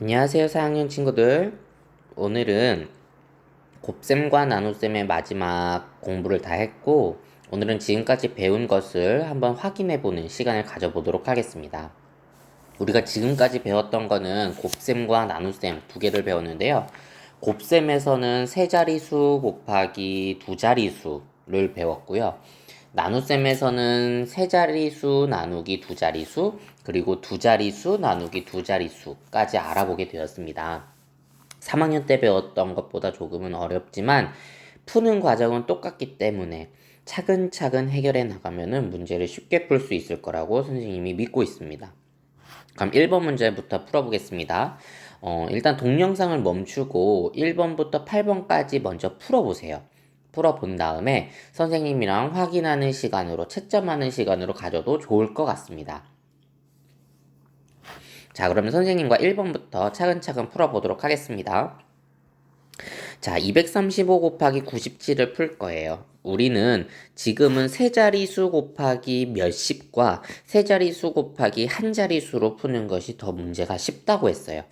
안녕하세요, 4학년 친구들. 오늘은 곱셈과 나눗셈의 마지막 공부를 다 했고, 오늘은 지금까지 배운 것을 한번 확인해 보는 시간을 가져보도록 하겠습니다. 우리가 지금까지 배웠던 거는 곱셈과 나눗셈 두 개를 배웠는데요. 곱셈에서는 세 자리수 곱하기 두 자리수를 배웠고요. 나눗셈에서는 세 자리수 나누기 두 자리수, 그리고 두 자리수 나누기 두 자리수까지 알아보게 되었습니다. 3학년 때 배웠던 것보다 조금은 어렵지만 푸는 과정은 똑같기 때문에 차근차근 해결해 나가면은 문제를 쉽게 풀 수 있을 거라고 선생님이 믿고 있습니다. 그럼 1번 문제부터 풀어보겠습니다. 어, 일단 동영상을 멈추고 1번부터 8번까지 먼저 풀어보세요. 풀어본 다음에 선생님이랑 확인하는 시간으로, 채점하는 시간으로 가져도 좋을 것 같습니다. 자, 그러면 선생님과 1번부터 차근차근 풀어보도록 하겠습니다. 자, 235 곱하기 97을 풀 거예요. 우리는 지금은 세 자리수 곱하기 몇십과 세 자리수 곱하기 한 자리수로 푸는 것이 더 문제가 쉽다고 했어요.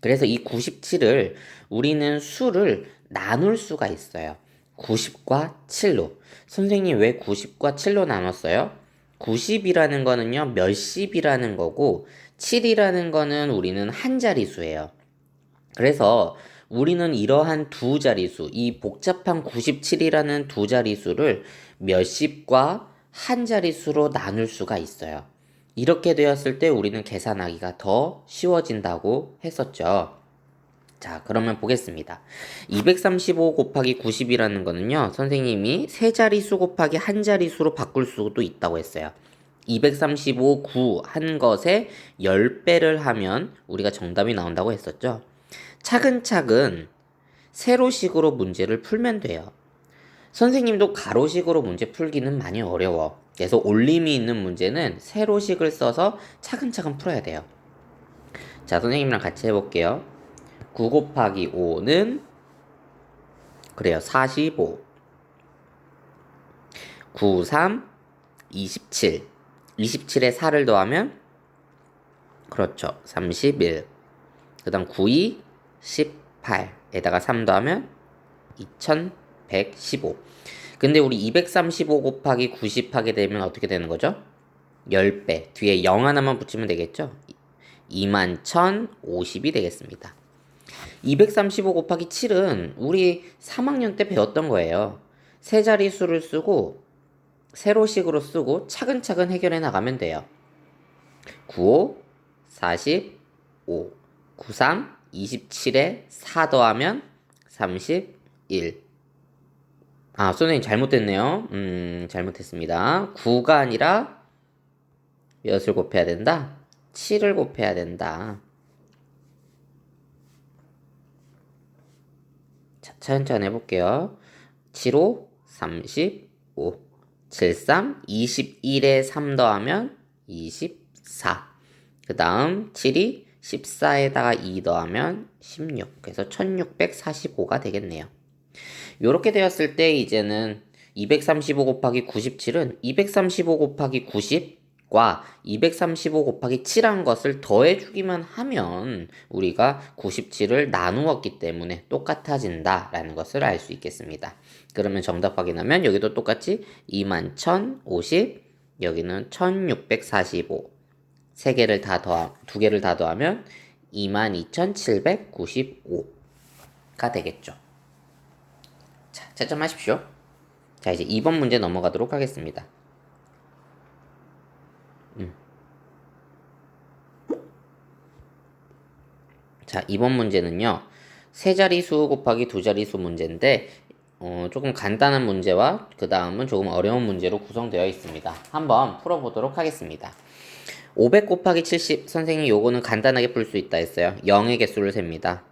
그래서 이 97을 우리는 수를 나눌 수가 있어요. 90과 7로. 선생님 왜 90과 7로 나눴어요? 90이라는 거는요, 몇십이라는 거고, 7이라는 거는 우리는 한 자리수예요. 그래서 우리는 이러한 두 자리수, 이 복잡한 97이라는 두 자리수를 몇십과 한 자리수로 나눌 수가 있어요. 이렇게 되었을 때 우리는 계산하기가 더 쉬워진다고 했었죠. 자, 그러면 보겠습니다. 235 곱하기 90이라는 거는요, 선생님이 세 자리수 곱하기 한 자리수로 바꿀 수도 있다고 했어요. 235, 9 한 것에 10배를 하면 우리가 정답이 나온다고 했었죠. 차근차근 세로식으로 문제를 풀면 돼요. 선생님도 가로식으로 문제 풀기는 많이 어려워. 그래서 올림이 있는 문제는 세로식을 써서 차근차근 풀어야 돼요. 자, 선생님이랑 같이 해볼게요. 9 곱하기 5는 그래요. 45. 9, 3, 27. 27에 4를 더하면 그렇죠. 31. 그 다음 9, 2, 18에다가 3 더하면 2115. 근데 우리 235 곱하기 90 하게 되면 어떻게 되는 거죠? 10배. 뒤에 0 하나만 붙이면 되겠죠? 21,050이 되겠습니다. 235 곱하기 7은 우리 3학년 때 배웠던 거예요. 세 자리 수를 쓰고 세로식으로 쓰고 차근차근 해결해 나가면 돼요. 95, 45, 93, 27에 4 더하면 31. 아, 선생님 잘못됐네요. 음, 잘못했습니다. 9가 아니라 몇을 곱해야 된다? 7을 곱해야 된다. 자, 천천히 해볼게요. 7, 5, 35. 7, 3, 21에 3 더하면 24. 그 다음 7이 14에다가 2 더하면 16. 그래서 1645가 되겠네요. 이렇게 되었을 때 이제는 235 곱하기 97은 235 곱하기 90과 235 곱하기 7한 것을 더해주기만 하면 우리가 97을 나누었기 때문에 똑같아진다라는 것을 알 수 있겠습니다. 그러면 정답 확인하면 여기도 똑같이 21,050 여기는 1645 세 개를 다 더하 두 개를 다 더하면 22,795가 되겠죠. 자, 채점하십시오. 자, 이제 2번 문제 넘어가도록 하겠습니다. 음. 자, 2번 문제는요. 세 자리수 곱하기 두 자리수 문제인데 어, 조금 간단한 문제와 그 다음은 조금 어려운 문제로 구성되어 있습니다. 한번 풀어보도록 하겠습니다. 500 곱하기 70 선생님 요거는 간단하게 풀 수 있다 했어요. 0의 개수를 셉니다.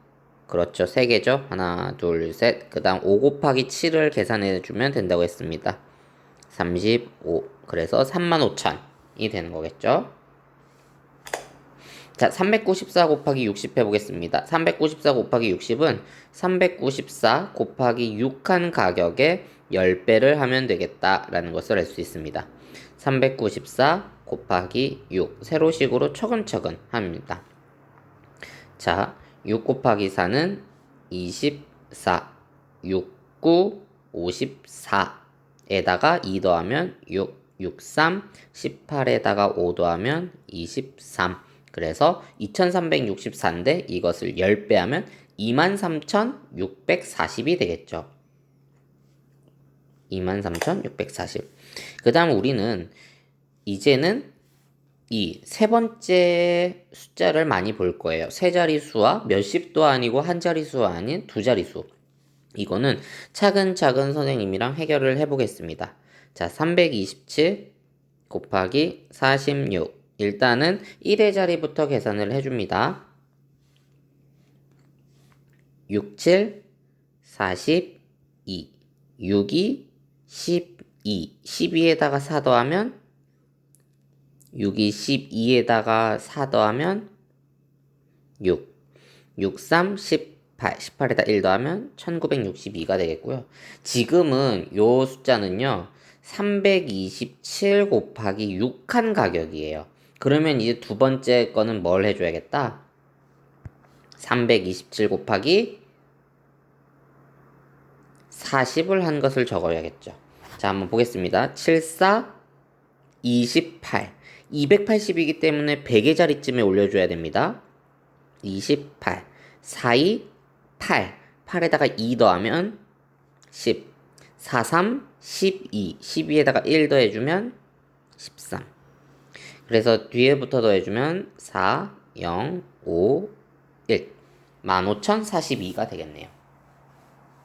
그렇죠. 3개죠. 하나, 둘, 셋. 그 다음 5 곱하기 7을 계산해 주면 된다고 했습니다. 35. 그래서 35,000이 되는 거겠죠. 자, 394 곱하기 60 해보겠습니다. 394 곱하기 60은 394 곱하기 6한 가격에 10배를 하면 되겠다라는 것을 알 수 있습니다. 394 곱하기 6 세로식으로 차근차근 합니다. 자, 6 곱하기 4는 24. 6, 9, 54에다가 2 더하면 6, 6, 3, 18에다가 5 더하면 23. 그래서 2364인데 이것을 10배 하면 23,640이 되겠죠. 23,640. 그 다음 우리는 이제는 이 세 번째 숫자를 많이 볼 거예요. 세 자리수와 몇십도 아니고 한 자리수가 아닌 두 자리수. 이거는 차근차근 선생님이랑 해결을 해보겠습니다. 자, 327 곱하기 46. 일단은 1의 자리부터 계산을 해줍니다. 67, 42, 6이 12, 12에다가 4 더하면 6이 12에다가 4 더하면 6, 6, 3, 18, 18에다 1 더하면 1962가 되겠고요. 지금은 요 숫자는요, 327 곱하기 6한 가격이에요. 그러면 이제 두 번째 거는 뭘 해줘야겠다? 327 곱하기 40을 한 것을 적어야겠죠. 자, 한번 보겠습니다. 74, 28. 280이기 때문에 100의 자리쯤에 올려줘야 됩니다. 28. 42, 8. 8에다가 2 더하면 10. 43, 12. 12에다가 1 더해주면 13. 그래서 뒤에부터 더해주면 4, 0, 5, 1. 15,042가 되겠네요.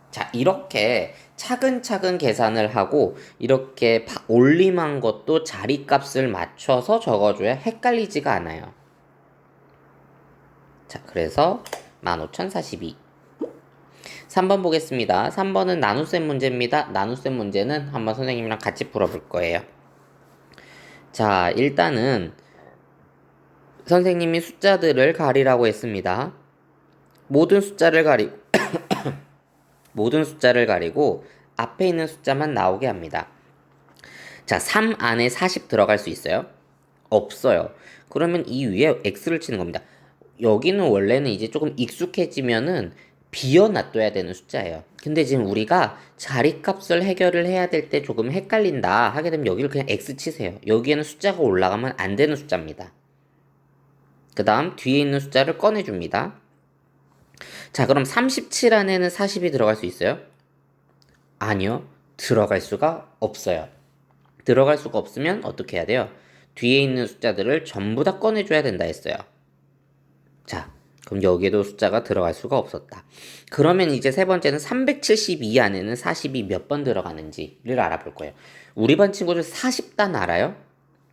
자, 이렇게 차근차근 계산을 하고 이렇게 올림한 것도 자리 값을 맞춰서 적어줘야 헷갈리지가 않아요. 자, 그래서 15,042. 3번 보겠습니다. 3번은 나눗셈 문제입니다. 나눗셈 문제는 한번 선생님이랑 같이 풀어볼 거예요. 자, 일단은 선생님이 숫자들을 가리라고 했습니다. 모든 숫자를 가리고 모든 숫자를 가리고 앞에 있는 숫자만 나오게 합니다. 자, 3 안에 40 들어갈 수 있어요? 없어요. 그러면 이 위에 x를 치는 겁니다. 여기는 원래는 이제 조금 익숙해지면은 비어놔둬야 되는 숫자예요. 근데 지금 우리가 자리값을 해결을 해야 될 때 조금 헷갈린다 하게 되면 여기를 그냥 x 치세요. 여기에는 숫자가 올라가면 안 되는 숫자입니다. 그 다음 뒤에 있는 숫자를 꺼내줍니다. 자, 그럼 37 안에는 40이 들어갈 수 있어요? 아니요. 들어갈 수가 없어요. 들어갈 수가 없으면 어떻게 해야 돼요? 뒤에 있는 숫자들을 전부 다 꺼내줘야 된다 했어요. 자, 그럼 여기에도 숫자가 들어갈 수가 없었다. 그러면 이제 세 번째는 372 안에는 40이 몇 번 들어가는지를 알아볼 거예요. 우리 반 친구들 40단 알아요?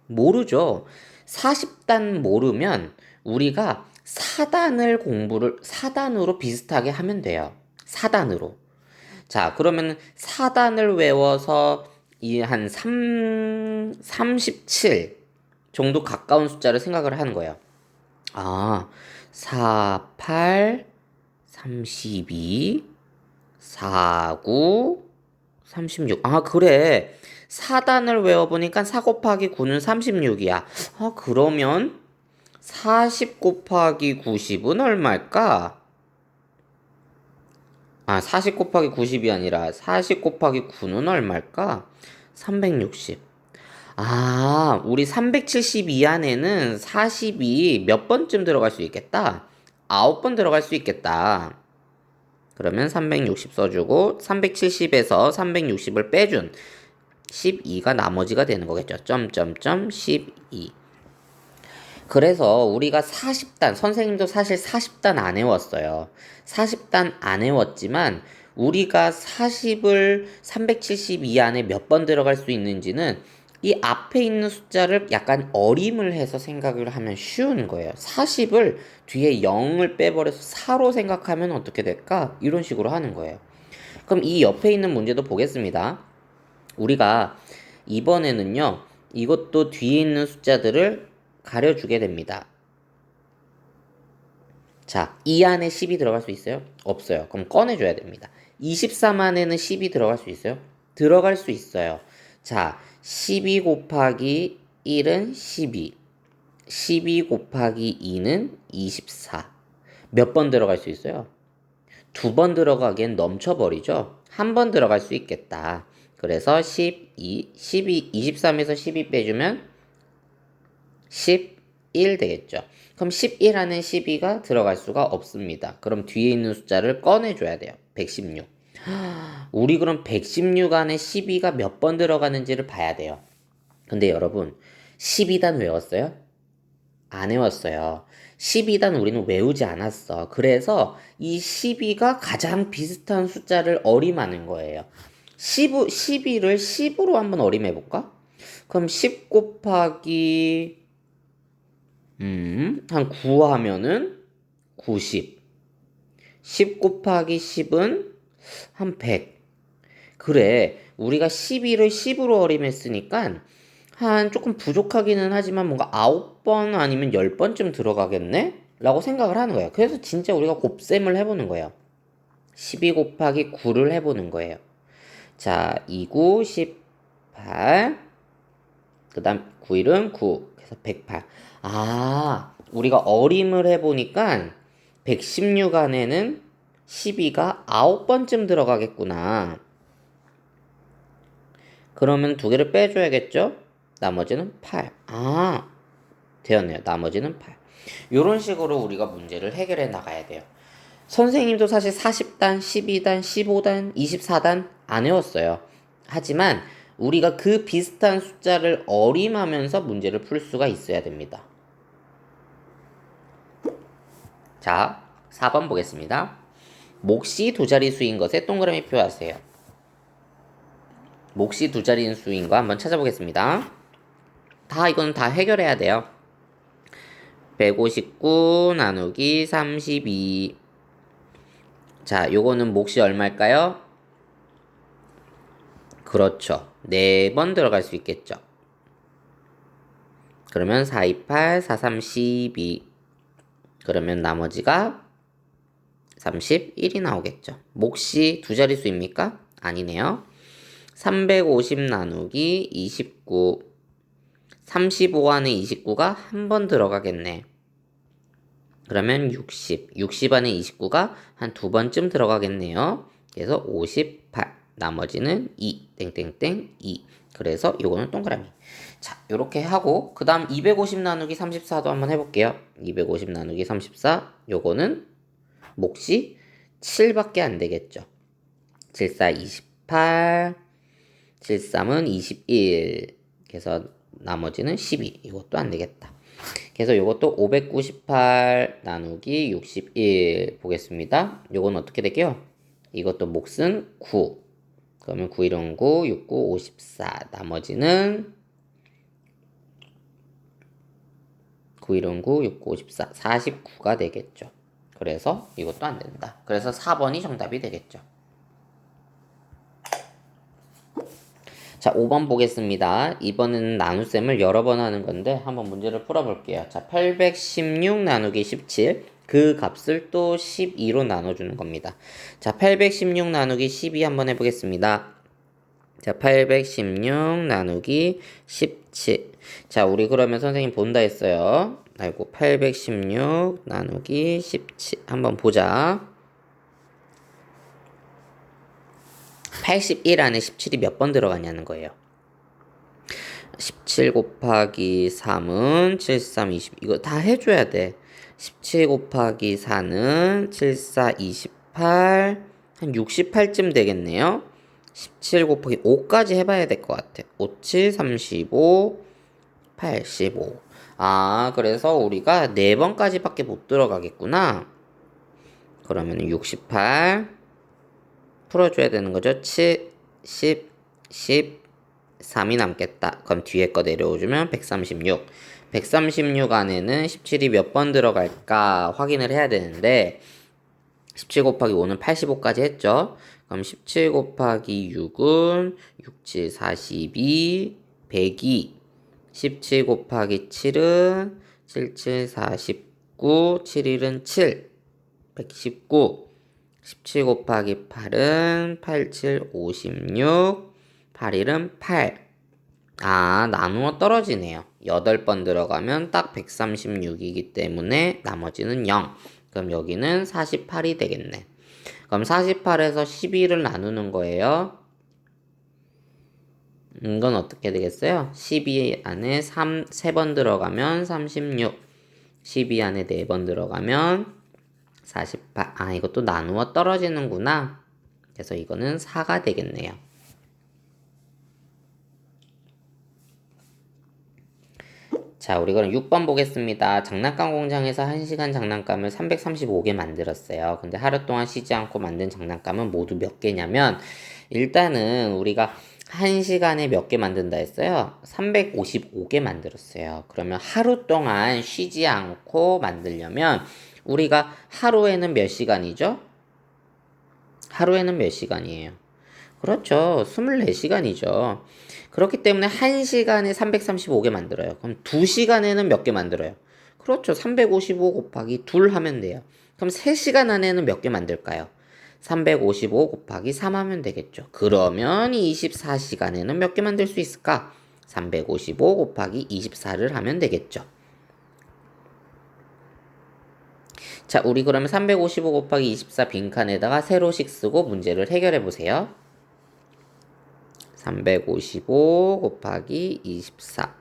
모르죠. 40단 모르면 우리가 4단을 공부를 4단으로 비슷하게 하면 돼요. 4단으로. 자, 그러면 4단을 외워서 이 한 3, 37 정도 가까운 숫자를 생각을 하는 거예요. 아, 4, 8, 32, 49, 36. 아, 그래. 4단을 외워보니까 4 곱하기 9는 36이야. 아, 그러면 40 곱하기 90은 얼마일까? 아, 40 곱하기 90이 아니라 40 곱하기 9는 얼마일까? 360. 아, 우리 372 안에는 40이 몇 번쯤 들어갈 수 있겠다? 9번 들어갈 수 있겠다. 그러면 360 써주고 370에서 360을 빼준 12가 나머지가 되는 거겠죠. 점점점 12. 그래서 우리가 40단, 선생님도 사실 40단 안 외웠어요. 40단 안 외웠지만 우리가 40을 372 안에 몇 번 들어갈 수 있는지는 이 앞에 있는 숫자를 약간 어림을 해서 생각을 하면 쉬운 거예요. 40을 뒤에 0을 빼버려서 4로 생각하면 어떻게 될까? 이런 식으로 하는 거예요. 그럼 이 옆에 있는 문제도 보겠습니다. 우리가 이번에는요, 이것도 뒤에 있는 숫자들을 가려주게 됩니다. 자, 이 안에 10이 들어갈 수 있어요? 없어요. 그럼 꺼내줘야 됩니다. 23 안에는 10이 들어갈 수 있어요? 들어갈 수 있어요. 자, 12 곱하기 1은 12. 12 곱하기 2는 24. 몇 번 들어갈 수 있어요? 두 번 들어가기엔 넘쳐버리죠? 한 번 들어갈 수 있겠다. 그래서 12, 12, 23에서 12 빼주면 11 되겠죠. 그럼 11 안에 12가 들어갈 수가 없습니다. 그럼 뒤에 있는 숫자를 꺼내줘야 돼요. 116. 우리 그럼 116 안에 12가 몇 번 들어가는지를 봐야 돼요. 근데 여러분, 12단 외웠어요? 안 외웠어요. 12단 우리는 외우지 않았어. 그래서 이 12가 가장 비슷한 숫자를 어림하는 거예요. 10, 12를 10으로 한번 어림해볼까? 그럼 10 곱하기, 음, 한 9 하면은 90. 10 곱하기 10은 한 100. 그래, 우리가 12를 10으로 어림했으니까 한 조금 부족하기는 하지만 뭔가 9번 아니면 10번쯤 들어가겠네? 라고 생각을 하는 거예요. 그래서 진짜 우리가 곱셈을 해보는 거예요. 12 곱하기 9를 해보는 거예요. 자, 2, 9, 18. 그 다음 9일은 9. 그래서 108. 아, 우리가 어림을 해보니까 116 안에는 12가 9번쯤 들어가겠구나. 그러면 두 개를 빼줘야겠죠? 나머지는 8. 아, 되었네요. 나머지는 8. 이런 식으로 우리가 문제를 해결해 나가야 돼요. 선생님도 사실 40단, 12단, 15단, 24단 안 외웠어요. 하지만 우리가 그 비슷한 숫자를 어림하면서 문제를 풀 수가 있어야 됩니다. 자, 4번 보겠습니다. 몫이 두 자릿수인 것에 동그라미 표하세요. 몫이 두 자릿수인 거 한번 찾아보겠습니다. 다 이건 다 해결해야 돼요. 159 나누기 32 자, 요거는 몫이 얼마일까요? 그렇죠. 4번 들어갈 수 있겠죠. 그러면 428, 432 그러면 나머지가 31이 나오겠죠. 몫이 두 자릿수입니까? 아니네요. 350 나누기 29 35 안에 29가 한 번 들어가겠네. 그러면 60. 60 안에 29가 한 두 번쯤 들어가겠네요. 그래서 58. 나머지는 2. 땡땡땡 2. 그래서 요거는 동그라미. 자, 요렇게 하고 그 다음 250 나누기 34도 한번 해 볼게요. 250 나누기 34 요거는 몫이 7밖에 안 되겠죠. 74 28 73은 21 그래서 나머지는 12 이것도 안 되겠다. 그래서 이것도 598 나누기 61 보겠습니다. 이건 어떻게 될게요? 이것도 몫은 9. 그러면 9 1은 9, 6, 9, 54. 나머지는 9 1은 9, 6, 9, 54. 49가 되겠죠. 그래서 이것도 안 된다. 그래서 4번이 정답이 되겠죠. 자, 5번 보겠습니다. 이번에는 나눗셈을 여러 번 하는 건데 한번 문제를 풀어 볼게요. 자, 816 나누기 17. 그 값을 또 12로 나눠 주는 겁니다. 자, 816 나누기 12 한번 해 보겠습니다. 자, 816 나누기 17. 자, 우리 그러면 선생님 본다 했어요. 아이고, 816 나누기 17. 한번 보자. 81 안에 17이 몇 번 들어가냐는 거예요. 17 곱하기 3은 7, 3, 20. 이거 다 해줘야 돼. 17 곱하기 4는 7, 4, 28. 한 68쯤 되겠네요. 17 곱하기 5까지 해봐야 될 것 같아. 5, 7, 35, 85. 아, 그래서 우리가 4번까지 밖에 못 들어가겠구나. 그러면 68. 풀어줘야 되는 거죠. 7, 10, 10, 3이 남겠다. 그럼 뒤에 거 내려오주면 136. 136 안에는 17이 몇 번 들어갈까 확인을 해야 되는데 17 곱하기 5는 85까지 했죠. 그럼 17 곱하기 6은 6, 7, 42, 102. 17 곱하기 7은 7, 7, 49, 7, 1은 7, 119. 17 곱하기 8은 8, 7, 56. 8, 1은 8. 아, 나누어 떨어지네요. 8번 들어가면 딱 136이기 때문에 나머지는 0. 그럼 여기는 48이 되겠네. 그럼 48에서 12를 나누는 거예요. 이건 어떻게 되겠어요? 12 안에 3, 3번 들어가면 36. 12 안에 4번 들어가면 48. 아, 이것도 나누어 떨어지는구나. 그래서 이거는 4가 되겠네요. 자, 우리 그럼 6번 보겠습니다. 장난감 공장에서 1시간 장난감을 335개 만들었어요. 근데 하루 동안 쉬지 않고 만든 장난감은 모두 몇 개냐면, 일단은 우리가 1시간에 몇 개 만든다 했어요? 355개 만들었어요. 그러면 하루 동안 쉬지 않고 만들려면, 우리가 하루에는 몇 시간이죠? 하루에는 몇 시간이에요? 그렇죠. 24시간이죠. 그렇기 때문에 1시간에 335개 만들어요. 그럼 2시간에는 몇 개 만들어요? 그렇죠. 355 곱하기 2 하면 돼요. 그럼 3시간 안에는 몇 개 만들까요? 355 곱하기 3 하면 되겠죠. 그러면 24시간에는 몇 개 만들 수 있을까? 355 곱하기 24를 하면 되겠죠. 자, 우리 그러면 355 곱하기 24 빈칸에다가 세로씩 쓰고 문제를 해결해 보세요. 355 곱하기 24.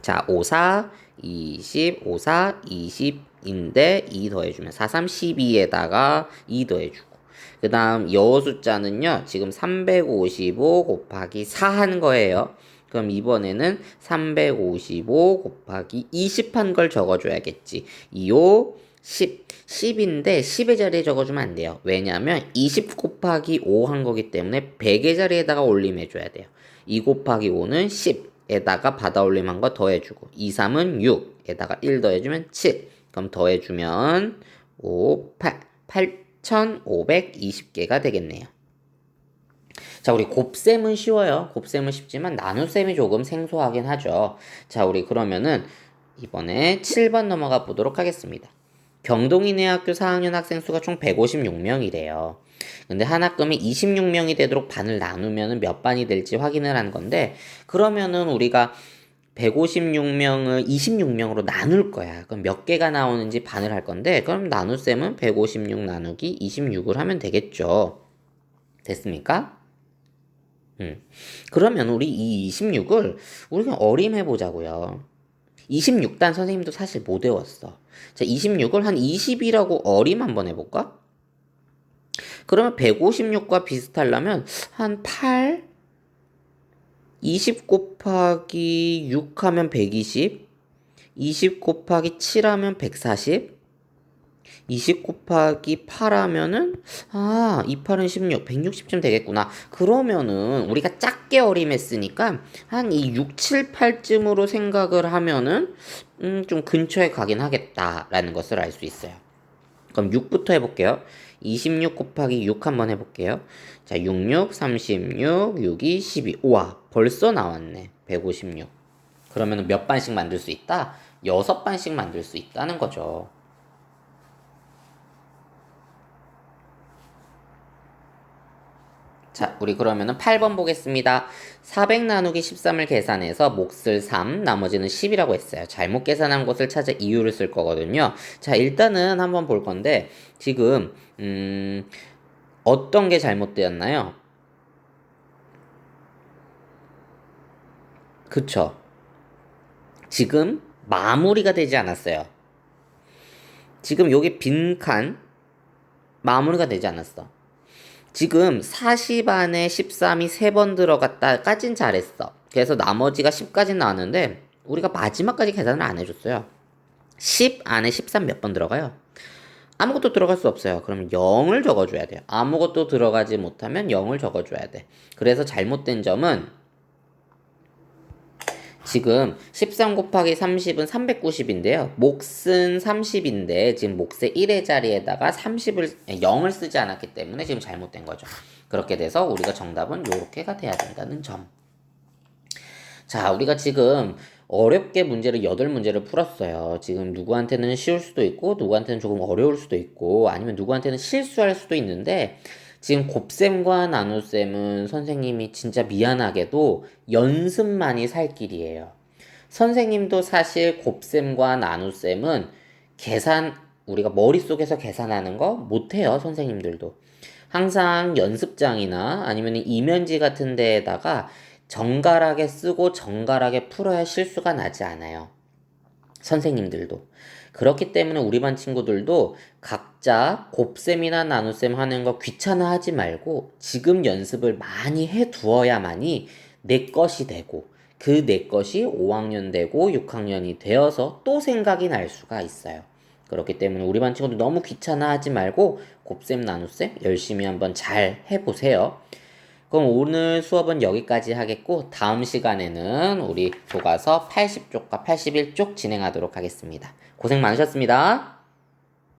자, 54, 20, 54, 20인데 2 더해주면 4, 3, 12에다가 2 더해주고. 그 다음 여 숫자는요, 지금 355 곱하기 4 한 거예요. 그럼 이번에는 355 곱하기 20 한 걸 적어줘야겠지. 2호 10. 10인데 10의 자리에 적어주면 안 돼요. 왜냐하면 20 곱하기 5 한 거기 때문에 100의 자리에다가 올림해줘야 돼요. 2 곱하기 5는 10에다가 받아 올림한 거 더해주고 2, 3은 6에다가 1 더해주면 7. 그럼 더해주면 5, 8. 8,520개가 되겠네요. 자, 우리 곱셈은 쉬워요. 곱셈은 쉽지만 나눗셈이 조금 생소하긴 하죠. 자, 우리 그러면은 이번에 7번 넘어가 보도록 하겠습니다. 경동이내학교 4학년 학생 수가 총 156명이래요. 근데 한 학급이 26명이 되도록 반을 나누면 몇 반이 될지 확인을 하는 건데 그러면은 우리가 156명을 26명으로 나눌 거야. 그럼 몇 개가 나오는지 반을 할 건데 그럼 나눗셈은 156 나누기 26을 하면 되겠죠. 됐습니까? 음. 그러면 우리 이 26을 우리가 어림해 보자고요. 26단 선생님도 사실 못 외웠어. 자, 26을 한 20이라고 어림 한번 해볼까? 그러면 156과 비슷하려면 한 8? 20 곱하기 6 하면 120? 20 곱하기 7 하면 140? 20 곱하기 8 하면은 아, 2, 8은 16, 160쯤 되겠구나. 그러면은 우리가 작게 어림했으니까 한 이 6, 7, 8쯤으로 생각을 하면은 음, 좀 근처에 가긴 하겠다라는 것을 알 수 있어요. 그럼 6부터 해볼게요. 26 곱하기 6 한번 해볼게요. 자, 66, 36, 6이 12. 우와, 벌써 나왔네. 156. 그러면 몇 반씩 만들 수 있다? 6반씩 만들 수 있다는 거죠. 자, 우리 그러면은 8번 보겠습니다. 400 나누기 13을 계산해서 몫을 3, 나머지는 10이라고 했어요. 잘못 계산한 것을 찾아 이유를 쓸 거거든요. 자, 일단은 한번 볼 건데, 지금, 음, 어떤 게 잘못되었나요? 그쵸. 지금 마무리가 되지 않았어요. 지금 여기 빈 칸, 마무리가 되지 않았어. 지금 40 안에 13이 3번 들어갔다까진 잘했어. 그래서 나머지가 10까지 나왔는데 우리가 마지막까지 계산을 안 해줬어요. 10 안에 13 몇 번 들어가요? 아무것도 들어갈 수 없어요. 그럼 0을 적어줘야 돼요. 아무것도 들어가지 못하면 0을 적어줘야 돼. 그래서 잘못된 점은 지금 13 곱하기 30은 390인데요. 몫은 30인데 지금 몫의 1의 자리에다가 30을 0을 쓰지 않았기 때문에 지금 잘못된 거죠. 그렇게 돼서 우리가 정답은 이렇게가 돼야 된다는 점. 자, 우리가 지금 어렵게 문제를 8문제를 풀었어요. 지금 누구한테는 쉬울 수도 있고 누구한테는 조금 어려울 수도 있고 아니면 누구한테는 실수할 수도 있는데 지금 곱셈과 나눗셈은 선생님이 진짜 미안하게도 연습만이 살 길이에요. 선생님도 사실 곱셈과 나눗셈은 계산 우리가 머릿속에서 계산하는 거 못해요, 선생님들도. 항상 연습장이나 아니면 이면지 같은 데에다가 정갈하게 쓰고 정갈하게 풀어야 실수가 나지 않아요. 선생님들도. 그렇기 때문에 우리 반 친구들도 각자 곱셈이나 나눗셈 하는 거 귀찮아하지 말고 지금 연습을 많이 해 두어야만이 내 것이 되고 그 내 것이 5학년 되고 6학년이 되어서 또 생각이 날 수가 있어요. 그렇기 때문에 우리 반 친구들 너무 귀찮아하지 말고 곱셈 나눗셈 열심히 한번 잘 해보세요. 그럼 오늘 수업은 여기까지 하겠고 다음 시간에는 우리 교과서 80쪽과 81쪽 진행하도록 하겠습니다. 고생 많으셨습니다.